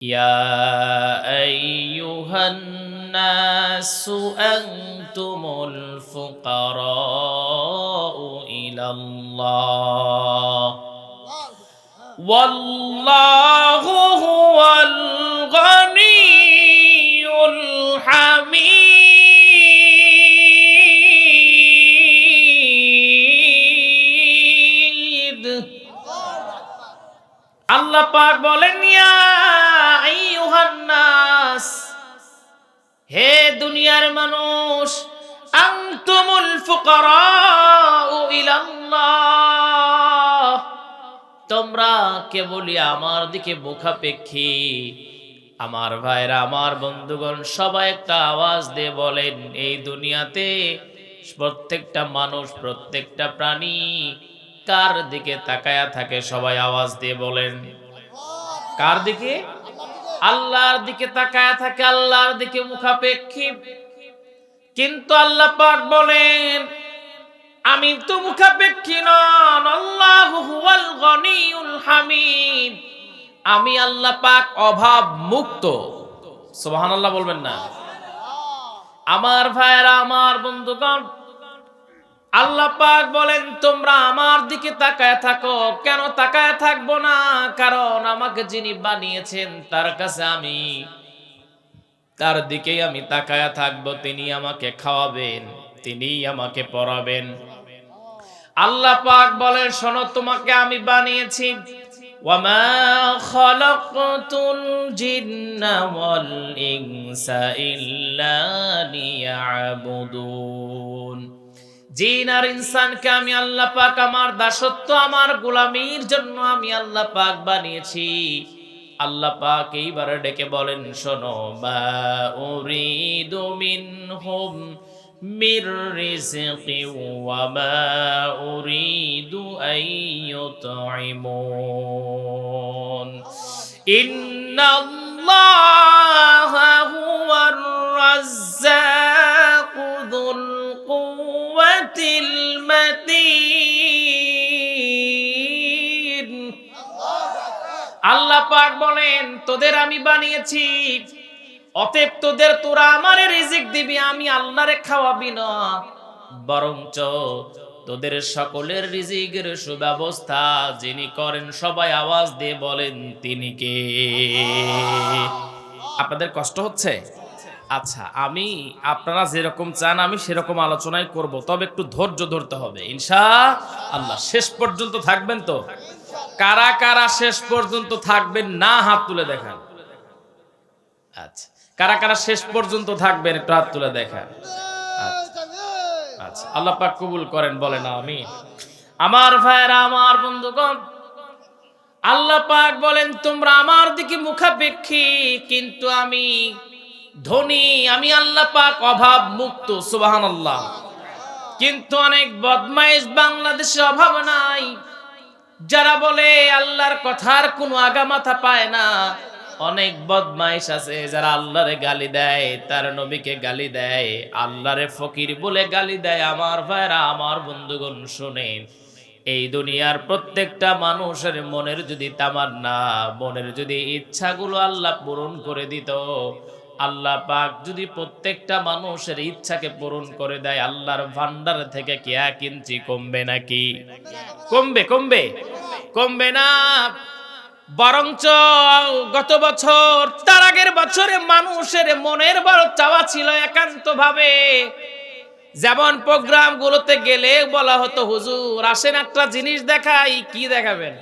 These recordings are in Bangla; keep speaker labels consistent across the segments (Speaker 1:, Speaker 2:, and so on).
Speaker 1: يا أيها الناس أنتم الفقراء إلى الله والله هو الغني الحميد আল্লাহ পাক বলেন ইয়া হে দুনিয়ার মানুষ, আনতুমুল ফুকারাউ ইলাল্লাহ। তোমরা কেবলই আমার দিকে মুখাপেক্ষী। আমার ভাইরা, আমার বন্ধুগণ, সবাই একটা আওয়াজ দিয়ে বলেন, এই দুনিয়াতে প্রত্যেকটা মানুষ, প্রত্যেকটা প্রাণী কার দিকে তাকায়া থাকে সবাই আওয়াজ দিয়ে বলেন। কার দিকে? আল্লাহর দিকে তাকায়া থাকে, আল্লাহর দিকে মুখাপেক্ষী। কিন্তু আল্লাহ পাক বলেন, আমি তো মুখাপেক্ষী নন, আল্লাহ হুয়াল গনিউল হামিদ। আমি আল্লাহ পাক অভাব মুক্ত। সুবহানাল্লাহ বলবেন না। আমার ভাইরা আমার বন্ধুগণ আল্লাহ পাক বলেন, তোমরা আমার দিকে তাকায় থাকো। কেন তাকায় থাকব না? কারণ আমাকে যিনি বানিয়েছেন, তার কাছে আমি, তার দিকেই আমি তাকায় থাকব। তিনি আমাকে খাওয়াবেন তিনি আমাকে পড়াবেন। আল্লাহ পাক বলেন, শোনো, তোমাকে আমি বানিয়েছি। ইল্লা লিয়াবুদুন। জিন আর ইনসানকে আমি আল্লাহ পাক আমার দাসত্ব, আমার গোলামির জন্য আমি আল্লাহ পাক বানিয়েছি। আল্লাহ পাক এইবারে ডেকে বলেন, শোনো, মা উরিদু মিনহুম মির রিজকি ওয়া মা উরিদু ইউতঈমুন। ইন্নাল্লাহা হুয়ার রাজ্জাকু। মাতিন আল্লাহ পাক বলেন, তোদের আমি বানিয়েছি। অতএব তোদের, তোরা আমারে রিজিক দিবি, আমি আল্লাহরে খাওয়াবি না। বরঞ্চ তোদের সকলের রিজিকের সুব্যবস্থা যিনি করেন, সবাই আওয়াজ দিয়ে বলেন, তিনি কে? আপনাদের কষ্ট হচ্ছে? আচ্ছা আমি, আপনারা যেরকম চান, আমি সেরকম আলোচনাই করব। তবে একটু ধৈর্য ধরতে হবে। ইনশা আল্লাহ শেষ পর্যন্ত থাকবেন তো? কারা কারা শেষ পর্যন্ত থাকবেন না, হাত তুলে দেখান। আচ্ছা কারা কারা শেষ পর্যন্ত থাকবেন, একটু হাত তুলে দেখান। আচ্ছা আচ্ছা আল্লাহ পাক কবুল করেন, বলেন আমি আমার ভাইয়েরা, আমার বন্ধুগণ, আল্লাহ পাক বলেন, তোমরা আমার দিকে মুখাপেক্ষী, কিন্তু আমি ধনী, আমি আল্লাহ পাক অভাব মুক্ত সুবাহান আল্লাহ কিন্তু অনেক বদমাইশ বাংলাদেশে অভাব নাই। যারা বলে আল্লাহর কথার কোনো আগামাথা পায় না, অনেক বদমাইশ আছে যারা আল্লাহরে গালি দেয়, তার নবীকে গালি দেয়, আল্লাহরে ফকির বলে গালি দেয়। আমার ভাইরা আমার বন্ধুগণ, শোনেন, এই দুনিয়ার প্রত্যেকটা মানুষের মনের যদি তামান্না, মনের যদি ইচ্ছাগুলো আল্লাহ পূরণ করে দিত আল্লাহ পাক যদি প্রত্যেকটা মানুষের ইচ্ছাকে পূরণ করে দেয়, আল্লাহর ভান্ডার থেকে কে এক ইঞ্চি কমবে নাকি? কমবে কমবে কমবে না। বরঞ্চ গত বছর, তার আগের বছরে মানুষের মনের বড় চাওয়া ছিল একান্ত ভাবে যেমন প্রোগ্রাম গুলোতে গেলে বলা হতো, হুজুর, আসেন একটা জিনিস দেখাই, কি দেখাবেন?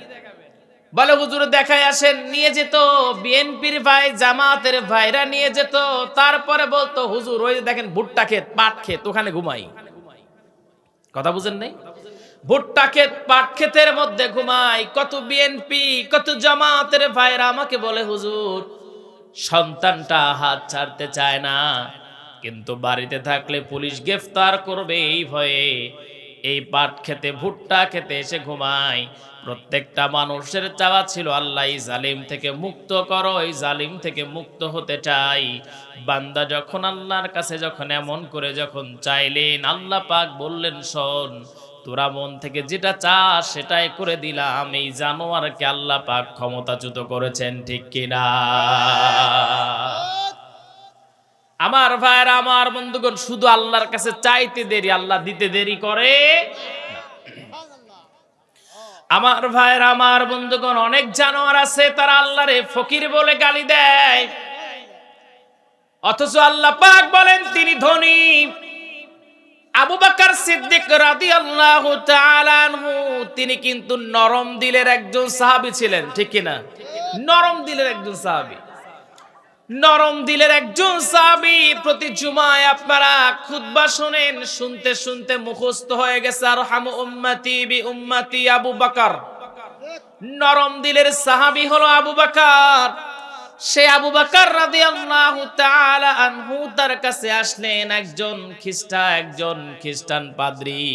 Speaker 1: বলে হুজুর দেখায় আসেন, নিয়ে যেত, বিএনপির ভাই, জামাতের ভাইরা নিয়ে যেত, তারপরে বলতো, হুজুর, ওই দেখেন, ভুট্টা ক্ষেত, পাট ক্ষেত, ওখানে ঘুমাই। কথা বুঝেন নাই? ভুট্টা ক্ষেত, পাট ক্ষেতের মধ্যে ঘুমাই, কত বিএনপি, কত জামাতের ভাইরা আমাকে বলে, হুজুর, সন্তানটা হাত ছাড়তে চায় না, কিন্তু বাড়িতে থাকলে পুলিশ গ্রেফতার করবে এই ভয়ে, এই পাট খেতে ভুট্টা খেতে এসে ঘুমায় প্রত্যেকটা মানুষের চাওয়া ছিল, আল্লাহ জালিম থেকে মুক্ত করো, এই জালিম থেকে মুক্ত হতে চাই। বান্দা যখন আল্লাহর কাছে যখন এমন করে যখন চাইলেন, আল্লাহ পাক বললেন, শোন, তোরা মন থেকে যেটা চাস সেটাই করে দিলাম, এই জানোয়ারকে আল্লাহ পাক ক্ষমতাচ্যুত করেছেন, ঠিক কিনা? আমার ভাইয়ের, আমার বন্ধুগণ, শুধু আল্লাহর কাছে চাইতে দেরি, আল্লাহ দিতে দেরি করে আমার ভাইয়ের, আমার বন্ধুগণ, অনেক জানোয়ার আছে, তারা আল্লাহরে ফকির বলে গালি দেয়। অথচ আল্লাহ পাক বলেন, তিনি ধনী। আবু বাকার সিদ্দিক তাআলা আনহু, তিনি কিন্তু নরম দিলের একজন সাহাবী ছিলেন, ঠিক কিনা? নরম দিলের একজন সাহাবী। নরম দিলের একজন সাহাবী প্রতি জুমায় আপনারা খুতবা শুনেন, শুনতে শুনতে মুখস্থ হয়ে গেছে আর হাম উম্মতি বি উম্মতি আবু বাকার। নরম দিলের সাহাবি হলো আবু বাকার। সে আবু বাকার রাদিয়াল্লাহু তাআলা আনহু তার কাছে আসলেন, একজন খ্রিস্টা, একজন খ্রিস্টান পাদ্রী,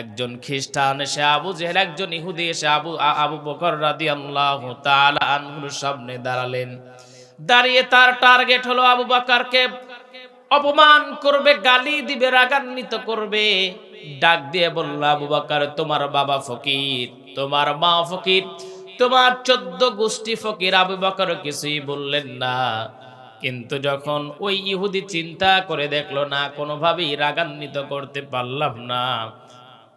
Speaker 1: একজন খ্রিস্টান। এসে আবু জেহেল, একজন ইহুদি এসে আবু আবু বকর রাদিয়াল্লাহু তাআলা আনহুর সামনে দাঁড়ালেন। দাঁড়িয়ে তার টার্গেট হলো আবু বাকারকে অপমান করবে, গালি দিবে, রাগান্বিত করবে। ডাক দিয়ে বলল, আবু বাকার, তোমার বাবা ফকির, তোমার মা ফকির, তোমার চোদ্দ গোষ্ঠী ফকির। আবু বাকার কিছুই বললেন না। কিন্তু যখন ওই ইহুদি চিন্তা করে দেখল, না, কোনোভাবেই রাগান্বিত করতে পারলাম না,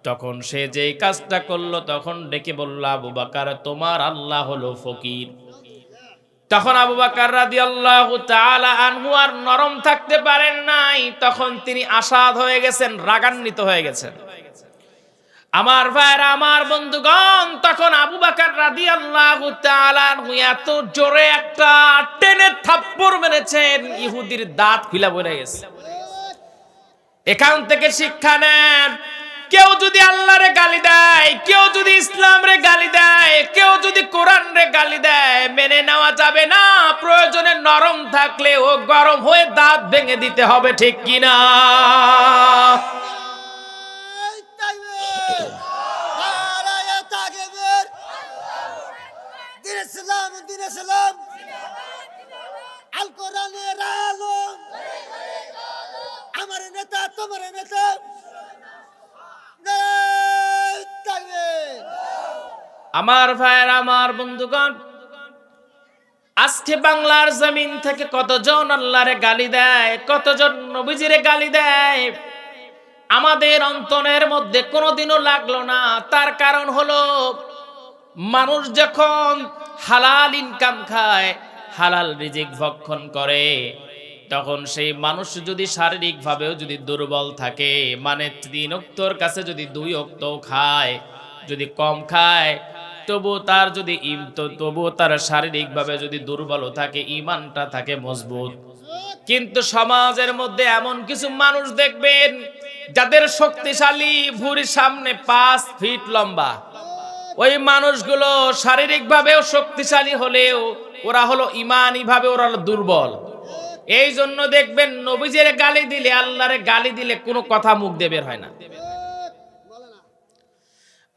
Speaker 1: তখন সে যেই কাজটা করল, তখন ডেকে বলল, আবু বাকার, তোমার আল্লাহ হলো ফকির। তখন আবু বাকার রাদিয়াল্লাহু তাআলা আনহু আর নরম থাকতে পারেন নাই। তখন তিনি আসাদ হয়ে গেছেন, রাগান্বিত হয়ে গেছেন। আমার ভাইরা আমার বন্ধুগণ, তখন আবু বাকার তাআলা আনহু এত জোরে একটা টেনে থাপ্পড় মেরেছেন, ইহুদির দাঁত খুলে পড়ে গেছে। এখান থেকে শিক্ষা নেন, কেউ যদি আল্লাহরে গালি দেয়, কেউ যদি ইসলাম রে গালি দেয়, কেউ যদি কোরআন গালি দেয়, মেনে নেওয়া যাবে না। প্রয়োজনে নরম থাকলে ও গরম হয়ে দাঁত ভেঙে দিতে হবে, ঠিক কিনা?
Speaker 2: আমার নেতা, তোমার নেতা।
Speaker 1: আমার ভাইয়ের, আমার বন্ধুগণ, আজকে বাংলার জমিন থেকে কতজন আল্লাহরে গালি দেয়, কতজন নবীজিরে গালি দেয়, আমাদের অন্তরের মধ্যে কোনোদিনও লাগল না। তার কারণ হলো, মানুষ যখন হালাল ইনকাম খায়, হালাল রিজিক ভক্ষণ করে, তখন সেই মানুষ যদি শারীরিকভাবেও যদি দুর্বল থাকে মানে তিন অক্তর কাছে যদি দুই অক্ত খায়, যদি কম খায় তবু তার যদি ইম তো তবু তার শারীরিকভাবে যদি দুর্বল থাকে ইমানটা থাকে মজবুত। কিন্তু সমাজের মধ্যে এমন কিছু মানুষ দেখবেন, যাদের শক্তিশালী ভুঁড়ির সামনে পাঁচ ফিট লম্বা। ওই মানুষগুলো শারীরিকভাবেও শক্তিশালী হলেও ওরা হলো ইমানি ভাবে ওরা হলো দুর্বল। এই জন্য দেখবেন নবীজের গালি দিলে, আল্লাহরে গালি দিলে কোনো কথা মুখ দিয়ে বের হয় না।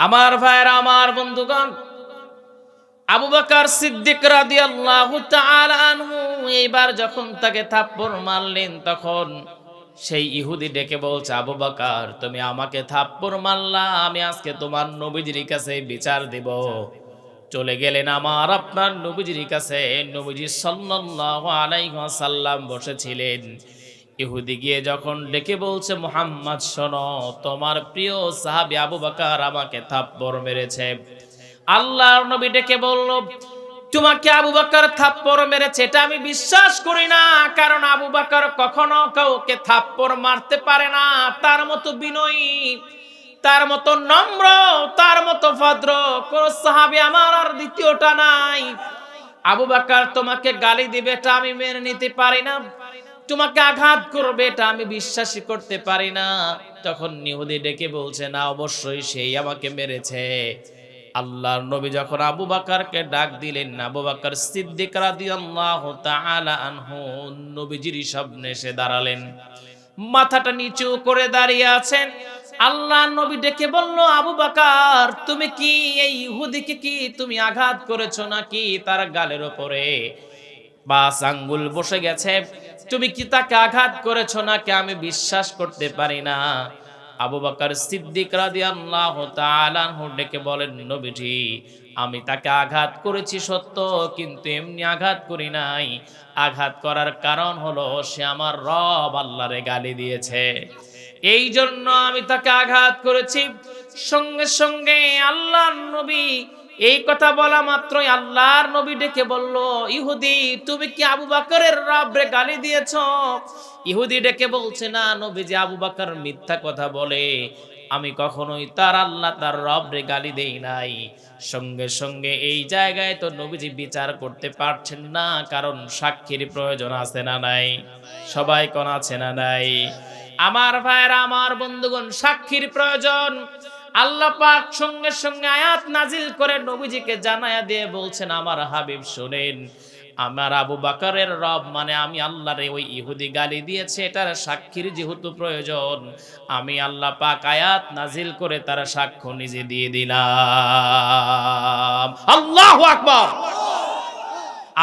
Speaker 1: আমার ভাইয়েরা, আমার বন্ধুগণ, আবু বকর সিদ্দিক রাদিয়াল্লাহু তাআলা আনহু এইবার যখন তাকে থাপ্পড় মারলেন, তখন সেই ইহুদি ডেকে বলছে, আবু বকর, তুমি আমাকে থাপ্পড় মারলা, আমি আজকে তোমার নবীজির কাছে বিচার দেব। চলে গেলেন আমার আপনার নবীজির কাছে, নবীজি সাল্লাল্লাহু আলাইহি ওয়াসাল্লাম বসেছিলেন। ইহুদি গিয়ে যখন ডেকে বলছে, মুহাম্মদ, শোনো, তোমার প্রিয় সাহাবী আবু বকর আমাকে থাপ্পড় মেরেছে। আল্লাহর নবী ডেকে বলল, তোমাকে আবু বকর থাপ্পড় মেরেছে, এটা আমি বিশ্বাস করি না, কারণ আবু বকর কখনো কাউকে থাপ্পড় মারতে পারে না। তার মতো বিনয়ী, তার মতো নম্র, তার মতো ভদ্র, কোন সাহাবী আমার আর দ্বিতীয়টা নাই। আবু বকর তোমাকে গালি দিবে, এটা আমি মেনে নিতে পারি না। তোমাকে আঘাত করবে, এটা আমি বিশ্বাসই করতে পারি না। তখন নিহুদি ডেকে বলছে, না, অবশ্যই সেই আমাকে মেরেছে। আল্লাহর নবী যখন আবু বাকারকে ডাক দিলেন, আবু বাকর সিদ্দিক রাদিয়াল্লাহু তাআলা আনহু নবীজির সামনে এসে দাঁড়ালেন। মাথাটা নিচু করে দাঁড়িয়ে আছেন। আল্লাহ নবী ডেকে বলল, আবু বাকার, তুমি কি এই ইহুদিকে কি তুমি আঘাত করেছ নাকি তার গালের ওপরে? বাস আঙ্গুল বসে গেছে। তুমি কি তাকে আঘাত করেছ নাকি আমি বিশ্বাস করতে পারি না? আবু বাকার সিদ্দিক রাদিয়াল্লাহু তাআলা ডেকে বলেন, নবীজি, আমি তাকে আঘাত করেছি সত্য, কিন্তু এমনি আঘাত করি নাই। আঘাত করার কারণ হলো সে আমার রব আল্লাহরে গালি দিয়েছে। এই জন্য আমি তাকে আঘাত করেছি। সঙ্গে সঙ্গে আল্লাহর নবী এই কথা বলা মাত্রই আল্লাহর নবী ডেকে বলল, ইহুদি, তুমি কি আবু বাকরের রবরে গালি দিয়েছ? ইহুদি ডেকে বলছে, না নবী যে আবু বাকর মিথ্যা কথা বলে। আমি কখনোই তার আল্লাহ, তার রবরে গালি দেই নাই। সঙ্গে সঙ্গে এই জায়গায় তো নবীজি বিচার করতে পারছেন না, কারণ সাক্ষীর প্রয়োজন আছে না নাই। সবাই কোন আছে না নাই। আমার ভাইয়েরা, আমার বন্ধুগণ, সাক্ষীর প্রয়োজন। আল্লাহ পাক সঙ্গে সঙ্গে আয়াত নাজিল করে নবীজিকে জানায়া দিয়ে বলছেন, আমার হাবিব শোনেন, আমার আবু বাকারের রব মানে আমি আল্লাহরে ওই ইহুদি গালি দিয়েছে, এটার সাক্ষীর যেহেতু প্রয়োজন, আমি আল্লাহ পাক আয়াত নাজিল করে তার সাক্ষ্য নিজে দিয়ে দিলাম। আল্লাহ আকবার!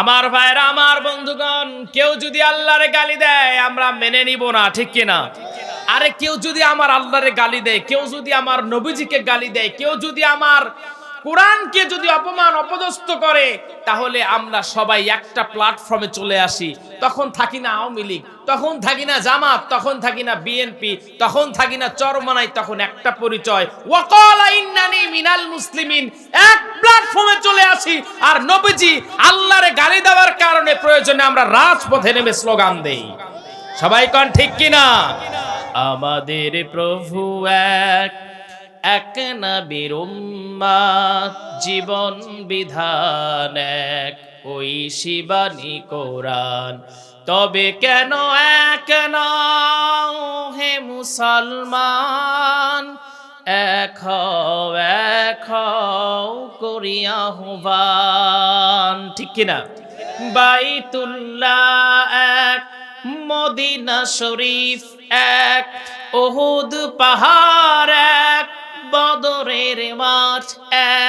Speaker 1: আমার ভাইরা, আমার বন্ধুগণ, কেউ যদি আল্লাহরে গালি দেয়, আমরা মেনে নিব না, ঠিক কিনা? আরে কেউ যদি আমার আল্লাহরে গালি দেয়, কেউ যদি আমার নবীজিকে গালি দেয়, কেউ যদি আমার কোরআনকে যদি অপমান, অপদস্থ করে, তাহলে আমরা সবাই একটা প্ল্যাটফর্মে চলে আসি। তখন থাকি না আওয়ামী লীগ, তখন থাকি না জামাত, তখন থাকি না বিএনপি তখন থাকি না চরমানাই, তখন একটা পরিচয়। ওয়াকালা ইন্নানি মিনাল মুসলিমিন, এক প্ল্যাটফর্মে চলে আসি। আর নবীজি আল্লাহরে গালি দেওয়ার কারণে প্রয়োজনে আমরা রাজপথে নেমে স্লোগান দেই। সবাই কন ঠিক কিনা? আমাদের প্রভু এক এক না উম্মাত জীবন বিধান এক। ওই শিবানী কোরআন, তবে কেন এক নাও হে মুসলমান? এক এক করিয়া হুবান। ঠিক কিনা? বাইতুল্লাহ এক মদিনা শরীফ এক ওহুদ পাহাড় এক, বদরের মাঠ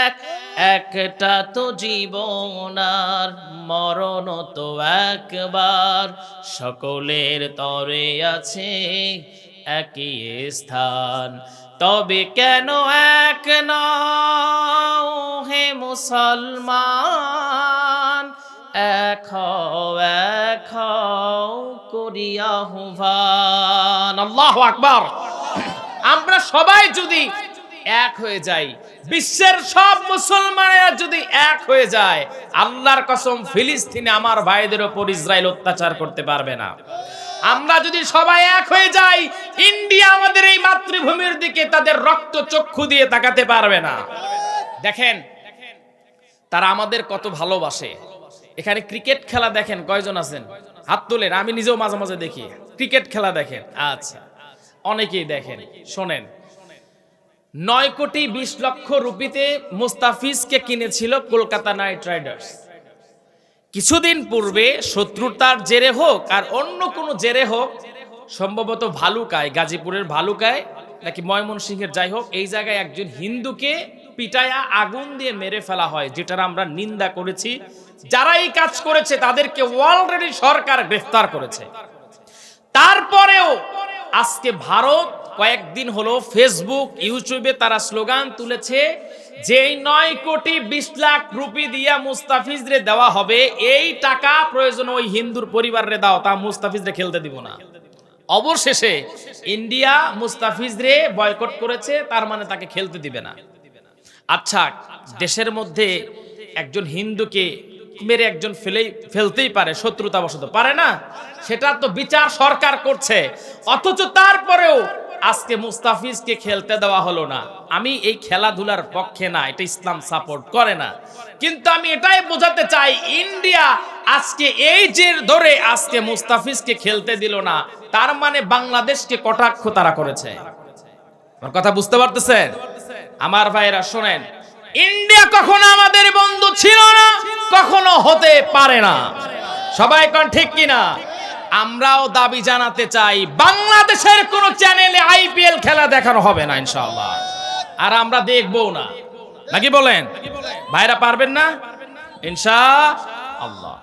Speaker 1: এক। একটা তো জীবন আর মরণ তো একবার। সকলের তরে আছে একই স্থান। তবে কেন এক নাও হে মুসলমান? এক এক করিয়া হুভান আল্লাহ আকবার। আমরা সবাই যদি এক হয়ে যাই, বিশ্বের সব মুসলমানেরা যদি এক হয়ে যায়, আল্লাহর কসম ফিলিস্তিনে আমার ভাইদের ওপর ইসরায়েল অত্যাচার করতে পারবে না। আমরা যদি সবাই এক হয়ে যাই, ইন্ডিয়া আমাদের এই মাতৃভূমির দিকে তাদের রক্ত চক্ষু দিয়ে তাকাতে পারবে না। দেখেন, তারা আমাদের কত ভালোবাসে। এখানে ক্রিকেট খেলা দেখেন কয়জন আছেন? হাত তোলেন, আমি নিজেও মাঝে মাঝে দেখি। ক্রিকেট খেলা দেখেন। আচ্ছা অনেকেই দেখেন, শোনেন। নয় কোটি বিশ লক্ষ রুপিতে মুস্তাফিজকে কিনেছিল কলকাতা নাইট রাইডার্স। কিছুদিন পূর্বে শত্রুতার জেরে হোক আর অন্য কোনো জেরে হোক, সম্ভবত ভালুকায়, গাজীপুরের ভালুকায়, নাকি ময়মনসিংহের, যাই হোক, এই জায়গায় একজন হিন্দুকে পিটায়া আগুন দিয়ে মেরে ফেলা হয়, যেটার আমরা নিন্দা করেছি। যারা এই কাজ করেছে, তাদেরকে অলরেডি সরকার গ্রেফতার করেছে। তারপরেও আজকে ভারত কয়েকদিন হলো ফেসবুক ইউটিউবে তারা স্লোগান তুলেছে যে নয় কোটি বিশ লাখ রুপি দিয়া মুস্তাফিজরে দেওয়া হবে। এই টাকা প্রয়োজন ওই হিন্দুর পরিবারে দাও, তা মুস্তাফিজরে খেলতে দিব না। অবশেষে ইন্ডিয়া মুস্তাফিজরে বয়কট করেছে, তার মানে তাকে খেলতে দিবে না। আচ্ছা দেশের মধ্যে একজন হিন্দুকে মেরে একজন ফেলেই ফেলতেই পারে শত্রুতা বশত পারে না? সেটা তো বিচার সরকার করছে। অথচ তারপরেও আজকে মুস্তাফিজকে খেলতে দেওয়া হলো না। আমি এই খেলাধুলার পক্ষে না, এটা ইসলাম সাপোর্ট করে না। কিন্তু আমি এটাই বোঝাতে চাই, ইন্ডিয়া আজকে এই যে ধরে আজকে মুস্তাফিজকে খেলতে দিল না। তার মানে বাংলাদেশকে কটাক্ষ তারা করেছে? কথা বুঝতে পারতেছেন? আমার ভাইরা শোনেন। ইন্ডিয়া কখনো আমাদের বন্ধু ছিল না। কখনো হতে পারে না। সবাই কোন ঠিক কিনা? আমরাও দাবি জানাতে চাই, বাংলাদেশের কোন চ্যানেলে আইপিএল খেলা দেখানো হবে না ইনশাআল্লাহ। আর আমরা দেখব না। নাকি বলেন? ভাইরা পারবেন না? ইনশা আল্লাহ